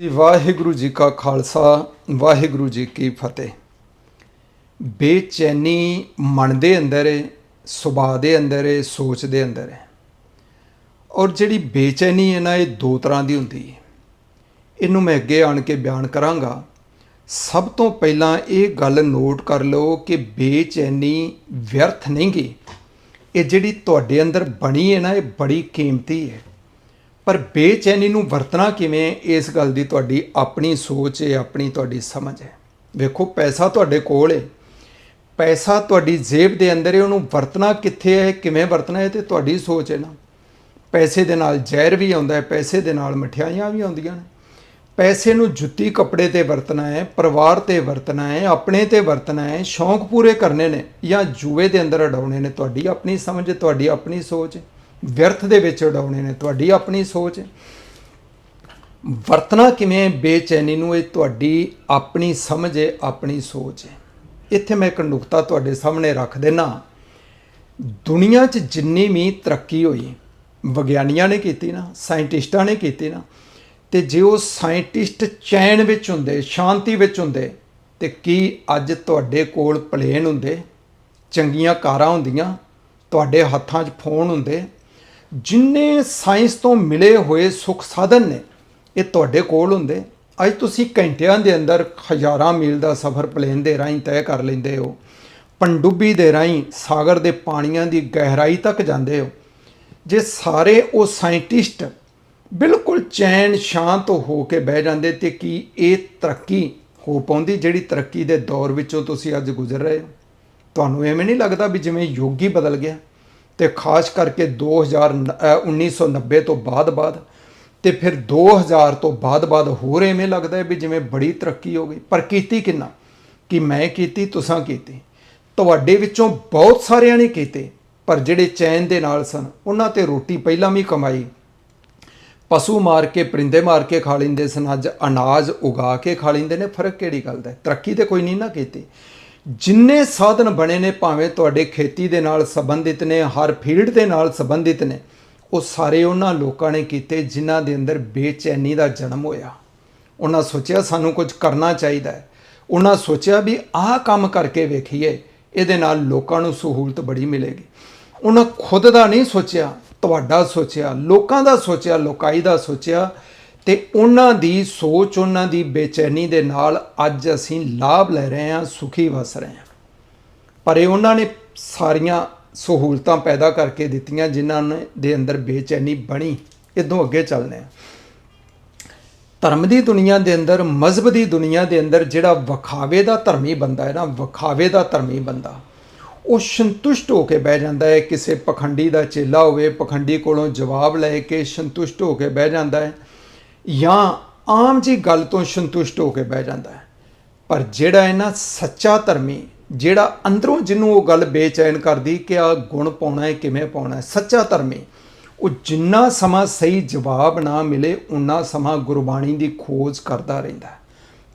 ਵਾਹਿਗੁਰੂ ਜੀ ਕਾ ਖਾਲਸਾ, ਵਾਹਿਗੁਰੂ ਜੀ ਕੀ ਫਤਿਹ। ਬੇਚੈਨੀ ਮਨ ਦੇ ਅੰਦਰ ਹੈ ਸੁਭਾਅ ਦੇ ਅੰਦਰ ਹੈ ਸੋਚ ਦੇ ਅੰਦਰ ਹੈ ਔਰ ਜਿਹੜੀ ਬੇਚੈਨੀ ਹੈ ਨਾ, ਇਹ ਦੋ ਤਰ੍ਹਾਂ ਦੀ ਹੁੰਦੀ ਹੈ ਇਹਨੂੰ ਮੈਂ ਅੱਗੇ ਆਣ ਕੇ ਬਿਆਨ ਕਰਾਂਗਾ। ਸਭ ਤੋਂ ਪਹਿਲਾਂ ਇਹ ਗੱਲ ਨੋਟ ਕਰ ਲਓ ਕਿ ਬੇਚੈਨੀ ਵਿਅਰਥ ਨਹੀਂ ਗੀ ਇਹ ਜਿਹੜੀ ਤੁਹਾਡੇ ਅੰਦਰ ਬਣੀ ਹੈ ਨਾ, ਇਹ ਬੜੀ ਕੀਮਤੀ ਹੈ ਪਰ ਬੇਚੈਨੀ ਨੂੰ ਵਰਤਣਾ ਕਿਵੇਂ ਇਸ ਗੱਲ ਦੀ ਤੁਹਾਡੀ ਆਪਣੀ ਸੋਚ ਹੈ, ਆਪਣੀ ਤੁਹਾਡੀ ਸਮਝ ਹੈ। ਵੇਖੋ, ਪੈਸਾ ਤੁਹਾਡੇ ਕੋਲ ਹੈ। ਪੈਸਾ ਤੁਹਾਡੀ ਜੇਬ ਦੇ ਅੰਦਰ ਹੈ, ਉਹਨੂੰ ਵਰਤਣਾ ਕਿੱਥੇ ਹੈ, ਕਿਵੇਂ ਵਰਤਣਾ ਹੈ ਤੇ ਤੁਹਾਡੀ ਸੋਚ ਹੈ ਨਾ। ਪੈਸੇ ਦੇ ਨਾਲ ਜ਼ਹਿਰ ਵੀ ਆਉਂਦਾ ਹੈ, ਪੈਸੇ ਦੇ ਨਾਲ ਮਠਿਆਈਆਂ ਵੀ ਆਉਂਦੀਆਂ ਨੇ। ਪੈਸੇ ਨੂੰ ਜੁੱਤੀ ਕੱਪੜੇ ਤੇ ਵਰਤਣਾ ਹੈ, ਪਰਿਵਾਰ ਤੇ ਵਰਤਣਾ ਹੈ, ਆਪਣੇ ਤੇ ਵਰਤਣਾ ਹੈ, ਸ਼ੌਂਕ ਪੂਰੇ ਕਰਨੇ ਨੇ ਜਾਂ ਜੂਏ ਦੇ ਅੰਦਰ ਉਡਾਉਣੇ ਨੇ, ਤੁਹਾਡੀ ਆਪਣੀ ਸਮਝ, ਤੁਹਾਡੀ ਆਪਣੀ ਸੋਚ ਹੈ। ਵਿਅਰਥ ਦੇ ਵਿੱਚ ਉਡਾਉਣੇ ਨੇ। ਤੁਹਾਡੀ ਆਪਣੀ ਸੋਚ। ਵਰਤਣਾ ਕਿਵੇਂ ਬੇਚੈਨੀ ਨੂੰ, ਇਹ ਤੁਹਾਡੀ ਆਪਣੀ ਸਮਝ ਹੈ, ਆਪਣੀ ਸੋਚ ਹੈ। ਇੱਥੇ ਮੈਂ ਇੱਕ ਨੁਕਤਾ ਤੁਹਾਡੇ ਸਾਹਮਣੇ ਰੱਖ ਦੇਣਾ ਦੁਨੀਆ 'ਚ ਜਿੰਨੀ ਵੀ ਤਰੱਕੀ ਹੋਈ, ਵਿਗਿਆਨੀਆਂ ਨੇ ਕੀਤੀ ਨਾ, ਸਾਇੰਟਿਸਟਾਂ ਨੇ ਕੀਤੀ ਨਾ, ਤੇ ਜੇ ਉਹ ਸਾਇੰਟਿਸਟ ਚੈਨ ਵਿੱਚ ਹੁੰਦੇ, ਸ਼ਾਂਤੀ ਵਿੱਚ ਹੁੰਦੇ, ਤੇ ਕੀ ਅੱਜ ਤੁਹਾਡੇ ਕੋਲ ਪਲੇਨ ਹੁੰਦੇ, ਚੰਗੀਆਂ ਕਾਰਾਂ ਹੁੰਦੀਆਂ, ਤੁਹਾਡੇ ਹੱਥਾਂ 'ਚ ਫੋਨ ਹੁੰਦੇ ਜਿੰਨੇ ਸਾਇੰਸ ਤੋਂ ਮਿਲੇ ਹੋਏ ਸੁੱਖ ਸਾਧਨ ਨੇ, ਇਹ ਤੁਹਾਡੇ ਕੋਲ ਹੁੰਦੇ। ਅੱਜ ਤੁਸੀਂ ਘੰਟਿਆਂ ਦੇ ਅੰਦਰ ਹਜ਼ਾਰਾਂ ਮੀਲ ਦਾ ਸਫ਼ਰ ਪਲੇਨ ਦੇ ਰਾਹੀਂ ਤੈਅ ਕਰ ਲੈਂਦੇ ਹੋ। ਪੰਡੁੱਬੀ ਦੇ ਰਾਹੀਂ ਸਾਗਰ ਦੇ ਪਾਣੀਆਂ ਦੀ ਗਹਿਰਾਈ ਤੱਕ ਜਾਂਦੇ ਹੋ। ਜੇ ਸਾਰੇ ਉਹ ਸਾਇੰਟਿਸਟ ਬਿਲਕੁਲ ਚੈਨ ਸ਼ਾਂਤ ਹੋ ਕੇ ਬਹਿ ਜਾਂਦੇ ਤੇ ਕੀ ਇਹ ਤਰੱਕੀ ਹੋ ਪਾਉਂਦੀ ਜਿਹੜੀ ਤਰੱਕੀ ਦੇ ਦੌਰ ਵਿੱਚੋਂ ਤੁਸੀਂ ਅੱਜ ਗੁਜ਼ਰ ਰਹੇ ਹੋ? ਤੁਹਾਨੂੰ ਐਵੇਂ ਨਹੀਂ ਲੱਗਦਾ ਵੀ ਜਿਵੇਂ ਯੋਗੀ ਬਦਲ ਗਿਆ? ਤੇ ਖਾਸ ਕਰਕੇ 2000 ਨ- ਅ, 1990 ਤੋਂ ਬਾਅਦ ਬਾਅਦ ਤੇ ਫਿਰ 2000 ਤੋਂ ਬਾਅਦ ਬਾਅਦ ਹੋਰ ਐਵੇਂ ਲੱਗਦਾ ਵੀ ਜਿਵੇਂ ਬੜੀ ਤਰੱਕੀ ਹੋ ਗਈ। ਪਰ ਕੀਤੀ ਕਿੰਨਾ? ਕਿ ਮੈਂ ਕੀਤੀ ਤੁਸੀਂ ਕੀਤੀ। ਤੁਹਾਡੇ ਵਿੱਚੋਂ ਬਹੁਤ ਸਾਰਿਆਂ ਨੇ ਕੀਤੇ ਪਰ ਜਿਹੜੇ ਚੈਨ ਦੇ ਨਾਲ ਸਨ ਉਹਨਾਂ ਤੇ ਰੋਟੀ ਪਹਿਲਾਂ ਵੀ ਕਮਾਈ। ਪਸ਼ੂ ਮਾਰ ਕੇ ਪਰਿੰਦੇ ਮਾਰ ਕੇ ਖਾ ਲੈਂਦੇ ਸਨ। ਅੱਜ ਅਨਾਜ ਉਗਾ ਕੇ ਖਾ ਲੈਂਦੇ ਨੇ। ਫ਼ਰਕ ਕਿਹੜੀ ਗੱਲ ਦਾ ਤਰੱਕੀ ਤੇ ਕੋਈ ਨਹੀਂ ਨਾ ਕੀਤੀ। ਜਿੰਨੇ ਸਾਧਨ ਬਣੇ ਨੇ ਭਾਵੇਂ ਤੁਹਾਡੇ ਖੇਤੀ ਦੇ ਨਾਲ ਸੰਬੰਧਿਤ ਨੇ, ਹਰ ਫੀਲਡ ਦੇ ਨਾਲ ਸੰਬੰਧਿਤ ਨੇ, ਉਹ ਸਾਰੇ ਉਹਨਾਂ ਲੋਕਾਂ ਨੇ ਕੀਤੇ ਜਿਨ੍ਹਾਂ ਦੇ ਅੰਦਰ ਬੇਚੈਨੀ ਦਾ ਜਨਮ ਹੋਇਆ। ਉਹਨਾਂ ਸੋਚਿਆ ਸਾਨੂੰ ਕੁਝ ਕਰਨਾ ਚਾਹੀਦਾ ਹੈ। ਉਹਨਾਂ ਸੋਚਿਆ ਵੀ ਆਹ ਕੰਮ ਕਰਕੇ ਵੇਖੀਏ, ਇਹਦੇ ਨਾਲ ਲੋਕਾਂ ਨੂੰ ਸਹੂਲਤ ਬੜੀ ਮਿਲੇਗੀ। ਉਹਨਾਂ ਖੁਦ ਦਾ ਨਹੀਂ ਸੋਚਿਆ, ਤੁਹਾਡਾ ਸੋਚਿਆ, ਲੋਕਾਂ ਦਾ ਸੋਚਿਆ, ਲੋਕਾਈ ਦਾ ਸੋਚਿਆ ਤੇ ਉਹਨਾਂ ਦੀ ਸੋਚ, ਉਹਨਾਂ ਦੀ ਬੇਚੈਨੀ ਦੇ ਨਾਲ ਅੱਜ ਅਸੀਂ ਲਾਭ ਲੈ ਰਹੇ ਹਾਂ, ਸੁਖੀ ਵਸ ਰਹੇ ਹਾਂ। ਪਰ ਇਹ ਉਹਨਾਂ ਨੇ ਸਾਰੀਆਂ ਸਹੂਲਤਾਂ ਪੈਦਾ ਕਰਕੇ ਦਿੱਤੀਆਂ, ਜਿਨ੍ਹਾਂ ਨੇ ਦੇ ਅੰਦਰ ਬੇਚੈਨੀ ਬਣੀ। ਇਦੋਂ ਅੱਗੇ ਚੱਲਦੇ ਹਾਂ। ਧਰਮ ਦੀ ਦੁਨੀਆ ਦੇ ਅੰਦਰ, ਮਜ਼ਹਬ ਦੀ ਦੁਨੀਆ ਦੇ ਅੰਦਰ ਜਿਹੜਾ ਵਖਾਵੇ ਦਾ ਧਰਮੀ ਬੰਦਾ ਹੈ ਨਾ, ਵਖਾਵੇ ਦਾ ਧਰਮੀ ਬੰਦਾ, ਉਹ ਸੰਤੁਸ਼ਟ ਹੋ ਕੇ ਬਹਿ ਜਾਂਦਾ ਹੈ। ਕਿਸੇ ਪਖੰਡੀ ਦਾ ਚੇਲਾ ਹੋਵੇ, ਪਖੰਡੀ ਕੋਲੋਂ ਜਵਾਬ ਲੈ ਕੇ ਸੰਤੁਸ਼ਟ ਹੋ ਕੇ ਬਹਿ ਜਾਂਦਾ ਹੈ। ਜਾਂ ਆਮ ਜੀ ਗੱਲ ਤੋਂ ਸੰਤੁਸ਼ਟ ਹੋ ਕੇ ਬਹਿ ਜਾਂਦਾ ਹੈ ਪਰ ਜਿਹੜਾ ਹੈ ਨਾ ਸੱਚਾ ਧਰਮੀ, ਜਿਹੜਾ ਅੰਦਰੋਂ ਜਿਹਨੂੰ ਉਹ ਗੱਲ ਬੇਚੈਨ ਕਰਦੀ ਕਿ ਆ ਗੁਣ ਪਾਉਣਾ ਹੈ, ਕਿਵੇਂ ਪਾਉਣਾ ਹੈ, ਸੱਚਾ ਧਰਮੀ, ਉਹ ਜਿੰਨਾ ਸਮਾਂ ਸਹੀ ਜਵਾਬ ਨਾ ਮਿਲੇ ਉਨਾ ਸਮਾਂ ਗੁਰਬਾਣੀ ਦੀ ਖੋਜ ਕਰਦਾ ਰਹਿੰਦਾ ਹੈ।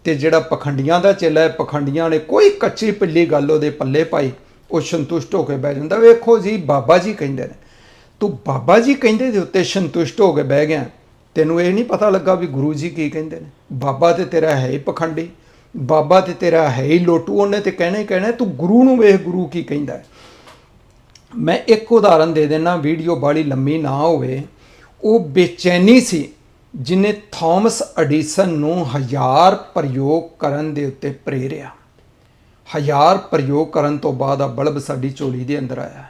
ਤੇ ਜਿਹੜਾ ਪਖੰਡੀਆਂ ਦਾ ਚੇਲਾ ਹੈ, ਪਖੰਡੀਆਂ ਨੇ ਕੋਈ ਕੱਚੀ ਪਿੱਲੀ ਗੱਲ ਉਹਦੇ ਪੱਲੇ ਪਾਈ, ਉਹ ਸੰਤੁਸ਼ਟ ਹੋ ਕੇ ਬਹਿ ਜਾਂਦਾ ਵੇਖੋ ਜੀ, ਬਾਬਾ ਜੀ ਕਹਿੰਦੇ ਨੇ, ਤੂੰ ਬਾਬਾ ਜੀ ਕਹਿੰਦੇ ਦੇ ਉੱਤੇ ਸੰਤੁਸ਼ਟ ਹੋ ਕੇ ਬਹਿ ਗਿਆ ਤੈਨੂੰ ਇਹ ਨਹੀਂ ਪਤਾ ਲੱਗਾ ਵੀ ਗੁਰੂ ਜੀ ਕੀ ਕਹਿੰਦੇ ਨੇ? ਬਾਬਾ ਤੇ ਤੇਰਾ ਹੈ ਹੀ ਪਖੰਡੀ, ਬਾਬਾ ਤੇ ਤੇਰਾ ਹੈ ਹੀ ਲੋਟੂ, ਉਹਨੇ ਤੇ ਕਹਿਣਾ ਹੀ ਕਹਿਣਾ, ਤੂੰ ਗੁਰੂ ਨੂੰ ਵੇਖ ਗੁਰੂ ਕੀ ਕਹਿੰਦਾ ਮੈਂ ਇੱਕ ਉਦਾਹਰਨ ਦੇ ਦੇਣਾ ਵੀਡੀਓ ਬਾੜੀ ਲੰਮੀ ਨਾ ਹੋਵੇ। ਉਹ ਬੇਚੈਨੀ ਸੀ, ਜਿਨੇ ਥਾਮਸ ਐਡੀਸਨ ਨੂੰ ਹਜ਼ਾਰ ਪ੍ਰਯੋਗ ਕਰਨ ਦੇ ਉੱਤੇ ਪ੍ਰੇਰਿਆ। ਹਜ਼ਾਰ ਪ੍ਰਯੋਗ ਕਰਨ ਤੋਂ ਬਾਅਦ ਆ ਬਲਬ ਸਾਡੀ ਝੋਲੀ ਦੇ ਅੰਦਰ ਆਇਆ। ਹੈ।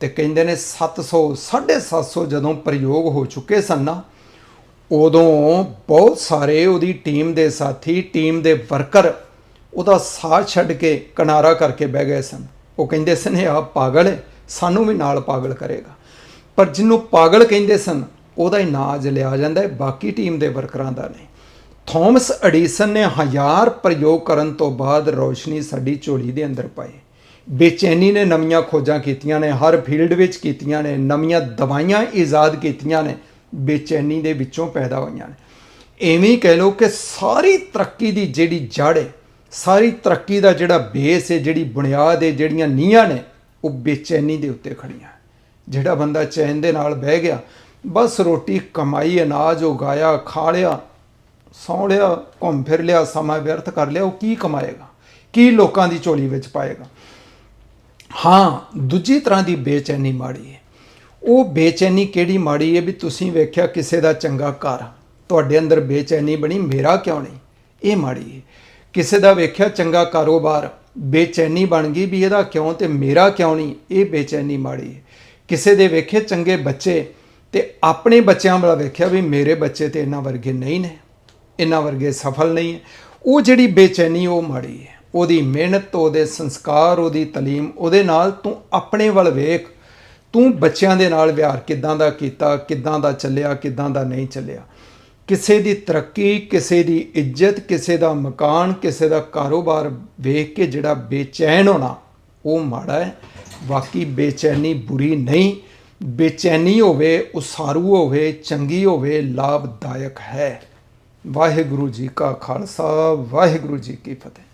ਤੇ ਕਹਿੰਦੇ ਨੇ 700 750 ਜਦੋਂ ਪ੍ਰਯੋਗ ਹੋ ਚੁੱਕੇ ਸਨ ਨਾ ਉਦੋਂ ਬਹੁਤ ਸਾਰੇ ਉਹਦੀ ਟੀਮ ਦੇ ਸਾਥੀ, ਟੀਮ ਦੇ ਵਰਕਰ ਉਹਦਾ ਸਾਥ ਛੱਡ ਕੇ ਕਿਨਾਰਾ ਕਰਕੇ ਬਹਿ ਗਏ ਸਨ। ਉਹ ਕਹਿੰਦੇ ਸਨ, ਇਹ ਆ ਪਾਗਲ ਹੈ, ਸਾਨੂੰ ਵੀ ਨਾਲ ਪਾਗਲ ਕਰੇਗਾ। ਪਰ ਜਿਹਨੂੰ ਪਾਗਲ ਕਹਿੰਦੇ ਸਨ, ਉਹਦਾ ਹੀ ਨਾਂ ਅੱਜ ਲਿਆ ਜਾਂਦਾ ਹੈ, ਬਾਕੀ ਟੀਮ ਦੇ ਵਰਕਰਾਂ ਦਾ ਨਹੀਂ। ਥਾਮਸ ਐਡੀਸਨ ਨੇ ਹਜ਼ਾਰ ਪ੍ਰਯੋਗ ਕਰਨ ਤੋਂ ਬਾਅਦ ਰੋਸ਼ਨੀ ਸਾਡੀ ਝੋਲੀ ਦੇ ਅੰਦਰ ਪਾਈ। ਬੇਚੈਨੀ ਨੇ ਨਵੀਆਂ ਖੋਜਾਂ ਕੀਤੀਆਂ ਨੇ, ਹਰ ਫੀਲਡ ਵਿੱਚ ਕੀਤੀਆਂ ਨੇ, ਨਵੀਆਂ ਦਵਾਈਆਂ ਈਜਾਦ ਕੀਤੀਆਂ ਨੇ। ਬੇਚੈਨੀ ਦੇ ਵਿੱਚੋਂ ਪੈਦਾ ਹੋਈਆਂ ਨੇ। ਐਵੇਂ ਹੀ ਕਹਿ ਲਓ ਕਿ ਸਾਰੀ ਤਰੱਕੀ ਦੀ ਜਿਹੜੀ ਜੜ ਹੈ, ਸਾਰੀ ਤਰੱਕੀ ਦਾ ਜਿਹੜਾ ਬੇਸ ਹੈ, ਜਿਹੜੀ ਬੁਨਿਆਦ ਹੈ, ਜਿਹੜੀਆਂ ਨੀਹਾਂ ਨੇ, ਉਹ ਬੇਚੈਨੀ ਦੇ ਉੱਤੇ ਖੜੀਆਂ ਜਿਹੜਾ ਬੰਦਾ ਚੈਨ ਦੇ ਨਾਲ ਬਹਿ ਗਿਆ, ਬਸ ਰੋਟੀ ਕਮਾਈ, ਅਨਾਜ ਉਗਾਇਆ, ਖਾ ਲਿਆ, ਸੌਂ ਲਿਆ, ਘੁੰਮ ਫਿਰ ਲਿਆ, ਸਮਾਂ ਵਿਅਰਥ ਕਰ ਲਿਆ, ਉਹ ਕੀ ਕਮਾਏਗਾ? ਕੀ ਲੋਕਾਂ ਦੀ ਝੋਲੀ ਵਿੱਚ ਪਾਏਗਾ? ਹਾਂ, ਦੂਜੀ ਤਰ੍ਹਾਂ ਦੀ ਬੇਚੈਨੀ ਮਾੜੀ ਹੈ। ਉਹ ਬੇਚੈਨੀ ਕਿਹੜੀ ਮਾੜੀ ਹੈ ਵੀ ਤੁਸੀਂ ਵੇਖਿਆ ਕਿਸੇ ਦਾ ਚੰਗਾ ਘਰ? ਤੁਹਾਡੇ ਅੰਦਰ ਬੇਚੈਨੀ ਬਣੀ, ਮੇਰਾ ਕਿਉਂ ਨਹੀਂ? ਇਹ ਮਾੜੀ ਹੈ ਕਿਸੇ ਦਾ ਵੇਖਿਆ ਚੰਗਾ ਕਾਰੋਬਾਰ, ਬੇਚੈਨੀ ਬਣ ਗਈ ਵੀ ਇਹਦਾ ਕਿਉਂ ਤੇ ਮੇਰਾ ਕਿਉਂ ਨਹੀਂ? ਇਹ ਬੇਚੈਨੀ ਮਾੜੀ ਹੈ ਕਿਸੇ ਦੇ ਵੇਖੇ ਚੰਗੇ ਬੱਚੇ ਤੇ ਆਪਣੇ ਬੱਚਿਆਂ ਵਾਲਾ ਵੇਖਿਆ ਵੀ ਮੇਰੇ ਬੱਚੇ ਤੇ ਇਹਨਾਂ ਵਰਗੇ ਨਹੀਂ ਨੇ, ਇਹਨਾਂ ਵਰਗੇ ਸਫਲ ਨਹੀਂ ਹੈ ਉਹ ਜਿਹੜੀ ਬੇਚੈਨੀ ਉਹ ਮਾੜੀ ਹੈ ਉਹਦੀ ਮਿਹਨਤ, ਉਹਦੇ ਸੰਸਕਾਰ, ਉਹਦੀ ਤਾਲੀਮ, ਉਹਦੇ ਨਾਲ ਤੂੰ ਆਪਣੇ ਵੱਲ ਵੇਖ ਤੂੰ ਬੱਚਿਆਂ ਦੇ ਨਾਲ ਵਿਹਾਰ ਕਿੱਦਾਂ ਦਾ ਕੀਤਾ, ਕਿੱਦਾਂ ਦਾ ਚੱਲਿਆ, ਕਿੱਦਾਂ ਦਾ ਨਹੀਂ ਚੱਲਿਆ? ਕਿਸੇ ਦੀ ਤਰੱਕੀ, ਕਿਸੇ ਦੀ ਇੱਜ਼ਤ, ਕਿਸੇ ਦਾ ਮਕਾਨ, ਕਿਸੇ ਦਾ ਕਾਰੋਬਾਰ ਵੇਖ ਕੇ ਜਿਹੜਾ ਬੇਚੈਨ ਹੋਣਾ, ਉਹ ਮਾੜਾ ਹੈ। ਬਾਕੀ ਬੇਚੈਨੀ ਬੁਰੀ ਨਹੀਂ। ਬੇਚੈਨੀ ਹੋਵੇ, ਉਸਾਰੂ ਹੋਵੇ, ਚੰਗੀ ਹੋਵੇ, ਲਾਭਦਾਇਕ ਹੈ। ਵਾਹਿਗੁਰੂ ਜੀ ਕਾ ਖਾਲਸਾ, ਵਾਹਿਗੁਰੂ ਜੀ ਕੀ ਫਤਿਹ।